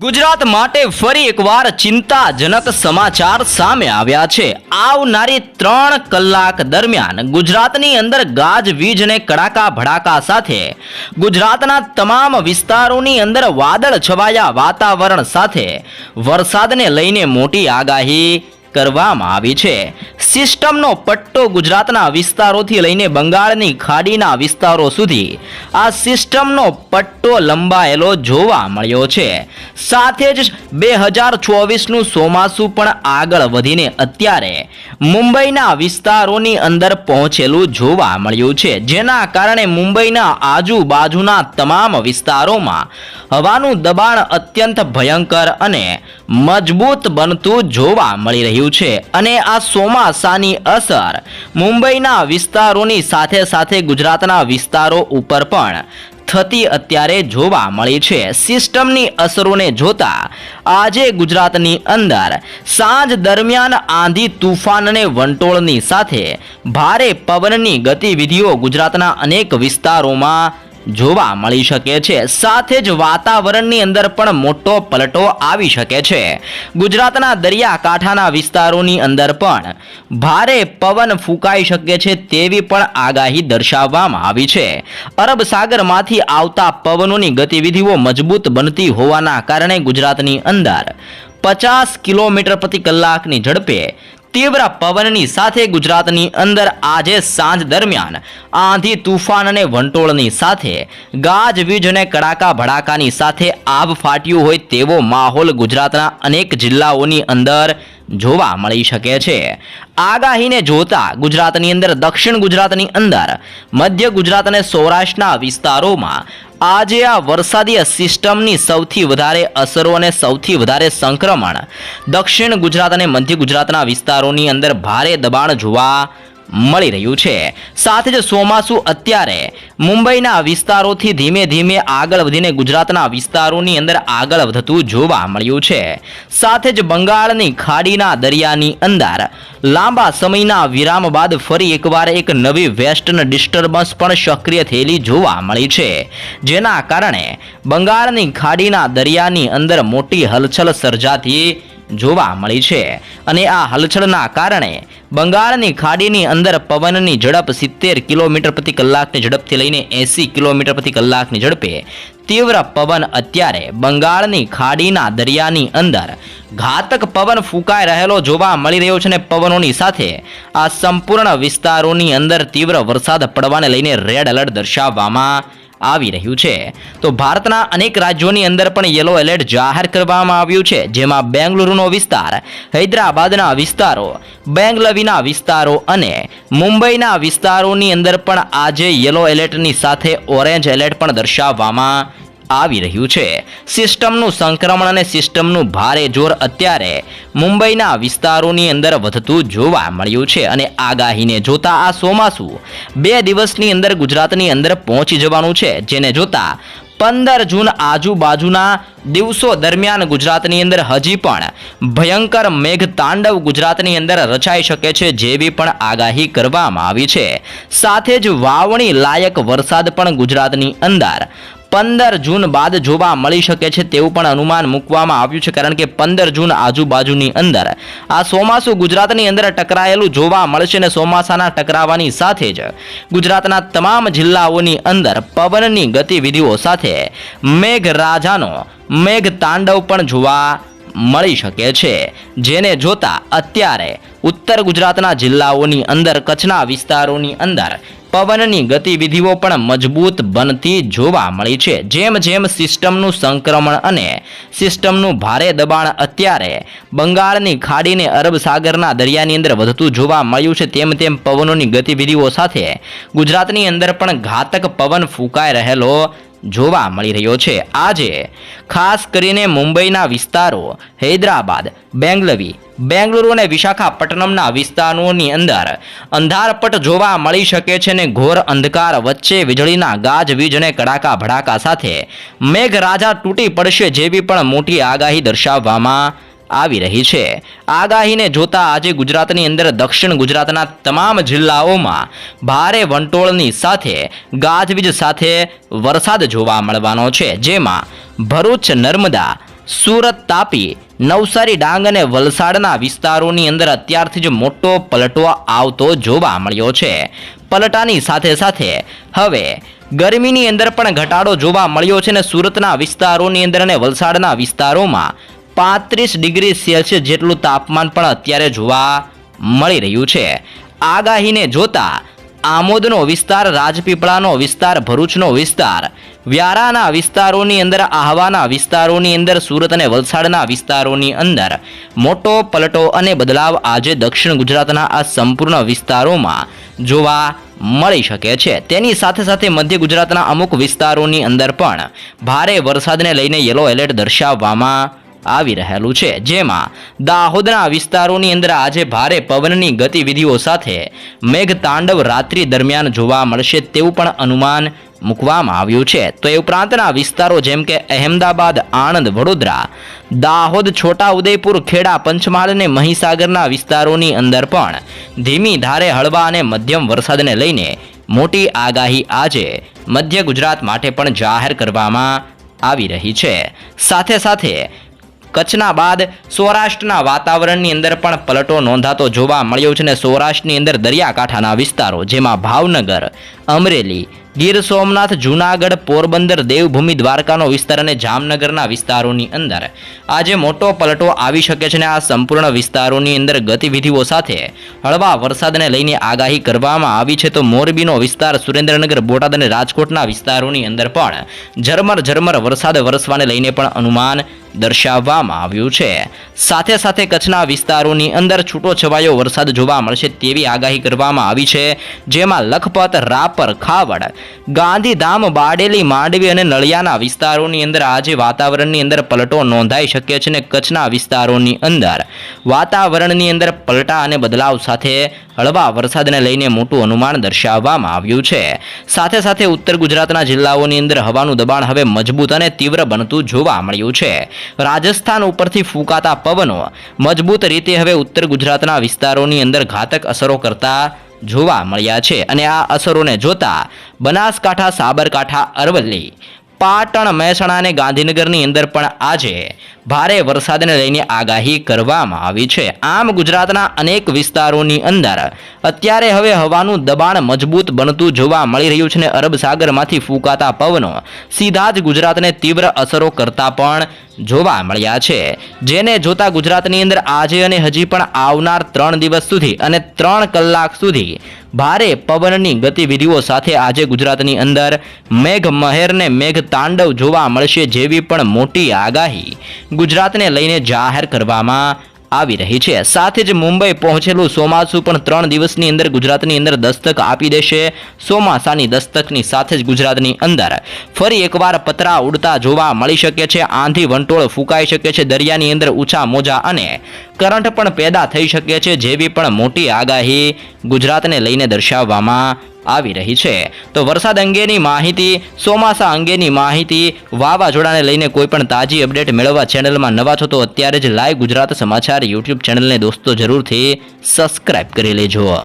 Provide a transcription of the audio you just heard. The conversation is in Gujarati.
ગુજરાત માટે ફરી એકવાર ચિંતાજનક સમાચાર સામે આવ્યા છે. આવનારી ત્રણ કલાક દરમિયાન ગુજરાતની અંદર ગાજવીજ અને કડાકા ભડાકા સાથે, ગુજરાતના તમામ વિસ્તારોની અંદર વાદળ છવાયા વાતાવરણ સાથે, વરસાદને લઈને મોટી આગાહી કરવામાં આવી છે. સિસ્ટમનો પટ્ટો ગુજરાતના વિસ્તારોથી લઈને બંગાળની ખાડીના વિસ્તારો સુધી આ સિસ્ટમનો પટ્ટો લંબાયેલો જોવા મળ્યો છે. સાથે જ બે હજાર ચોવીસનું ચોમાસું પણ આગળ વધીને અત્યારે મુંબઈના વિસ્તારોની અંદર પહોંચેલું જોવા મળ્યું છે. જેના કારણે મુંબઈના આજુબાજુના તમામ વિસ્તારોમાં હવાનું દબાણ અત્યંત ભયંકર અને મજબૂત બનતું જોવા મળી રહ્યું છે. અને આ ચોમાસાની અસર મુંબઈના વિસ્તારોની સાથે સાથે ગુજરાતના વિસ્તારો ઉપર પણ થતી અત્યારે જોવા મળી છે. સિસ્ટમની અસરોને જોતા આજે ગુજરાતની અંદર સાંજ દરમિયાન આંધી તુફાન અને વંટોળની સાથે ભારે પવનની ગતિવિધિઓ ગુજરાતના અનેક વિસ્તારોમાં જોવા મળી શકે છે. સાથે જ વાતાવરણની અંદર પણ મોટો પલટો આવી શકે છે. ગુજરાતના દરિયાકાંઠાના વિસ્તારોની અંદર પણ ભારે પવન ફૂંકાઈ શકે છે તેવી પણ આગાહી દર્શાવવામાં આવી છે. અરબ સાગરમાંથી આવતા પવનોની ગતિવિધિઓ મજબૂત બનતી હોવાના કારણે ગુજરાતની અંદર પચાસ કિલોમીટર પ્રતિ કલાકની ઝડપે તીવ્ર પવનની સાથે ગુજરાતની અંદર આજે સાંજ દરમિયાન આંધી તુફાન અને વંટોળની સાથે ગાજવીજ અને કડાકા ભડાકાની સાથે આભ ફાટ્યું હોય તેવો માહોલ ગુજરાતના અનેક જિલ્લાઓની અંદર જોવા મળી શકે છે. આગાહીને જોતા ગુજરાતની અંદર, દક્ષિણ ગુજરાતની અંદર, મધ્ય ગુજરાત અને સૌરાષ્ટ્રના વિસ્તારોમાં આજે આ વરસાદી સિસ્ટમની સૌથી વધારે અસરો અને સૌથી વધારે સંક્રમણ દક્ષિણ ગુજરાત અને મધ્ય ગુજરાતના વિસ્તારોની અંદર ભારે દબાણ જોવા મળી રહ્યું છે. સાથે જ ચોમાસું અત્યારે મુંબઈના વિસ્તારોથી ધીમે ધીમે આગળ વધીને ગુજરાતના વિસ્તારોની અંદર આગળ વધતું જોવા મળ્યું છે. સાથે જ બંગાળની ખાડીના દરિયાની અંદર લાંબા સમયના વિરામ બાદ ફરી એકવાર એક નવી વેસ્ટર્ન ડિસ્ટર્બન્સ પણ સક્રિય થયેલી જોવા મળી છે. જેના કારણે બંગાળની ખાડીના દરિયાની અંદર મોટી હલચલ સર્જાતી જોવા મળી છે. અને આ હલચલના કારણે બંગાળની ખાડીની અંદર પવનની ઝડપ સિત્તેર કિલોમીટર પ્રતિ કલાકની ઝડપથી લઈને એંસી કિલોમીટર પ્રતિ કલાકની ઝડપે તીવ્ર પવન અત્યારે બંગાળની ખાડીના દરિયાની અંદર ઘાતક પવન ફૂંકાઈ રહેલો જોવા મળી રહ્યો છે અને પવનોની સાથે આ સંપૂર્ણ વિસ્તારોની અંદર તીવ્ર વરસાદ પડવાને લઈને રેડ એલર્ટ દર્શાવવામાં આવી રહ્યું છે. તો ભારતના અનેક રાજ્યોની અંદર પણ યલો એલર્ટ જાહેર કરવામાં આવ્યું છે, જેમાં બેંગલુરુનો વિસ્તાર, હૈદરાબાદના વિસ્તારો, બેંગલવીના વિસ્તારો અને મુંબઈના વિસ્તારોની અંદર પણ આજે યલો એલર્ટની સાથે ઓરેન્જ એલર્ટ પણ દર્શાવવામાં આવી રહ્યું છે. સિસ્ટમનું સંક્રમણ અને સિસ્ટમનું ભારે જોર અત્યારે મુંબઈના વિસ્તારોની અંદર વધતું જોવા મળ્યું છે અને આગાહીને જોતા આ ચોમાસું બે દિવસની અંદર ગુજરાતની અંદર પહોંચી જવાનું છે. જેને જોતા પંદર જૂન આજુબાજુના દિવસો દરમિયાન ગુજરાતની અંદર હજી પણ ભયંકર મેઘ તાંડવ ગુજરાતની અંદર રચાઈ શકે છે જેવી પણ આગાહી કરવામાં આવી છે. સાથે જ વાવણી લાયક વરસાદ પણ ગુજરાતની અંદર પંદર જૂન બાદ જોવા મળી શકે છે તેવું પણ અનુમાન મૂકવામાં આવ્યું છે, કારણ કે પંદર જૂન આજુબાજુની અંદર આ ચોમાસું ગુજરાતની અંદર ટકરાયેલું જોવા મળશે અને ચોમાસાના ટકરાવાની સાથે જ ગુજરાતના તમામ જિલ્લાઓની અંદર પવનની ગતિવિધિઓ સાથે મેઘરાજાનો મેઘ તાંડવ પણ જોવા મળી શકે છે. જેને જોતા અત્યારે ઉત્તર ગુજરાતના જિલ્લાઓની અંદર કચ્છના વિસ્તારોની અંદર પવનની ગતિવિધિઓ પણ મજબૂત બનતી જોવા મળી છે. જેમ જેમ સિસ્ટમનું સંક્રમણ અને સિસ્ટમનું ભારે દબાણ અત્યારે બંગાળની ખાડીને અરબ સાગરના દરિયાની અંદર વધતું જોવા મળ્યું છે, તેમ તેમ પવનોની ગતિવિધિઓ સાથે ગુજરાતની અંદર પણ ઘાતક પવન ફૂંકાઈ રહેલો જોવા મળી રહ્યો છે. આજે ખાસ કરીને મુંબઈના વિસ્તારો, હૈદરાબાદ, બેંગલવી બેંગલુરુ અને વિશાખાપટ્ટનમના વિસ્તારોની અંદર અંધારપટ જોવા મળી શકે છે અને ઘોર અંધકાર વચ્ચે વીજળીના ગાજવીજ અને કડાકા ભડાકા સાથે મેઘરાજા તૂટી પડશે જેવી પણ મોટી આગાહી દર્શાવવામાં આવી રહી છે. આગાહીને જોતા આજે ગુજરાતની અંદર દક્ષિણ ગુજરાતના તમામ જિલ્લાઓમાં ભારે વંટોળની સાથે ગાજવીજ સાથે વરસાદ જોવા મળવાનો છે, જેમાં ભરૂચ, નર્મદા સુરત તાપી નવસારી ડાંગ અને વલસાડના વિસ્તારોની અંદર અત્યારથી જ મોટો પલટો આવતો જોવા મળ્યો છે. પલટાની સાથે સાથે હવે ગરમીની અંદર પણ ઘટાડો જોવા મળ્યો છે અને સુરતના વિસ્તારોની અંદર અને વલસાડના વિસ્તારોમાં પાંત્રીસ ડિગ્રી સેલ્સિયસ જેટલું તાપમાન પણ અત્યારે જોવા મળી રહ્યું છે. આગાહીને જોતા આમોદનો વિસ્તાર, રાજપીપળાનો વિસ્તાર, ભરૂચનો વિસ્તાર. વ્યારાના વિસ્તારોની અંદર, આહવાના વિસ્તારોની અંદર, સુરત અને વલસાડના વિસ્તારોની અંદર. મોટો પલટો અને બદલાવ આજે દક્ષિણ ગુજરાતના આ સંપૂર્ણ વિસ્તારોમાં જોવા મળી શકે છે. તેની સાથે સાથે મધ્ય ગુજરાતના અમુક વિસ્તારોની અંદર પણ ભારે વરસાદને લઈને યલો એલર્ટ દર્શાવવામાં આવી રહેલું છે. જેમાં દાહોદના વિસ્તારોની અંદર આજે ભારે પવનની ગતિવિધિઓ સાથે મેઘ તાંડવ રાત્રિ દરમિયાન જોવા મળશે તેવું પણ અનુમાન મૂકવામાં આવ્યું છે. તો એ ઉપરાંતના વિસ્તારો જેમ કે અહેમદાબાદ, આણંદ, વડોદરા, દાહોદ છોટા ઉદયપુર ખેડા, પંચમહાલ અને મહીસાગરના વિસ્તારોની અંદર પણ ધીમી ધારે હળવા અને મધ્યમ વરસાદને લઈને મોટી આગાહી આજે મધ્ય ગુજરાત માટે પણ જાહેર કરવામાં આવી રહી છે. સાથે સાથે કચ્છના બાદ સૌરાષ્ટ્રના વાતાવરણની અંદર પણ પલટો નોંધાતો જોવા મળ્યો છે અને સૌરાષ્ટ્રની અંદર દરિયાકાંઠાના વિસ્તારો, જેમાં ભાવનગર, અમરેલી, ગીર સોમનાથ, જૂનાગઢ, પોરબંદર, દેવભૂમિ, દ્વારકાનો વિસ્તાર અને જામનગરના વિસ્તારોની અંદર આજે મોટો પલટો આવી શકે છે અને આ સંપૂર્ણ વિસ્તારોની અંદર ગતિવિધિઓ સાથે હળવા વરસાદને લઈને આગાહી કરવામાં આવી છે. તો મોરબીનો વિસ્તાર સુરેન્દ્રનગર, બોટાદ અને રાજકોટના વિસ્તારોની અંદર પણ ઝરમર ઝરમર વરસાદ વરસવાને લઈને પણ અનુમાન દર્શાવવામાં આવ્યું છે. સાથે સાથે કચ્છના વિસ્તારોની અંદર છૂટો છવાયો વરસાદ જોવા મળશે તેવી આગાહી કરવામાં આવી છે, જેમાં લખપત, રાપર, ખાવડ, ગાંધીધામ, બાડેલી, માંડવી અને નળિયાના વિસ્તારોની અંદર આજે વાતાવરણની અંદર પલટો નોંધાઈ શકે છે અને કચ્છના વિસ્તારોની અંદર વાતાવરણની અંદર પલટા અને બદલાવ સાથે હળવા વરસાદને લઈને મોટું અનુમાન દર્શાવવામાં આવ્યું છે. સાથે સાથે ઉત્તર ગુજરાતના જિલ્લાઓની અંદર હવાનું દબાણ હવે મજબૂત અને તીવ્ર બનતું જોવા મળ્યું છે. રાજસ્થાન ઉપરથી ફૂંકાતા પવનો મજબૂત રીતે હવે ઉત્તર ગુજરાતના વિસ્તારોની અંદર ઘાતક અસરો કરતા જોવા મળ્યા છે. અને આ અસરોને જોતા બનાસકાંઠા, સાબરકાંઠા, અરવલ્લી, પાટણ, મહેસાણા અને ગાંધીનગરની અંદર પણ આજે ભારે વરસાદને લઈને આગાહી કરવામાં આવી છે. આમ ગુજરાતના અનેક વિસ્તારોની અંદર અત્યારે હવે હવાનું દબાણ મજબૂત બનતું જોવા મળી રહ્યું છે અને અરબ સાગરમાંથી ફૂંકાતા પવનો સીધા જ ગુજરાતને તીવ્ર અસરો કરતા પણ જોવા મળ્યા છે. જેને જોતા ગુજરાતની અંદર આજે અને હજી પણ આવનાર ત્રણ દિવસ સુધી અને ત્રણ કલાક સુધી ભારે પવનની ગતિવિધિઓ સાથે આજે ગુજરાતની અંદર મેઘ મહેરને મેઘ તાંડવ જોવા મળશે જેવી પણ મોટી આગાહી ગુજરાતને લઈને જાહેર કરવામાં આવી રહી છે. સાથે જ મુંબઈ પહોંચેલું ચોમાસું પણ ત્રણ દિવસની અંદર ગુજરાતની અંદર દસ્તક આપી દેશે. ચોમાસાની દસ્તકની સાથે જ ગુજરાતની અંદર ફરી એકવાર પતરા ઉડતા જોવા મળી શકે છે. આંધી વંટોળ ફૂંકાઈ શકે છે. દરિયાની અંદર ઊંચા મોજા અને કરંટ પણ પેદા થઈ શકે છે. જેવી પણ મોટી આગાહી ગુજરાતને લઈને દર્શાવવામાં આવી રહી છે. તો વરસાદ અંગેની માહિતી, ચોમાસા અંગેની માહિતી, વાવાઝોડાને લઈને કોઈ પણ તાજી અપડેટ મેળવવા ચેનલમાં નવા છો તો અત્યારે જ લાઈવ ગુજરાત સમાચાર યુટ્યુબ ચેનલને દોસ્તો જરૂરથી સબસ્ક્રાઇબ કરી લેજો.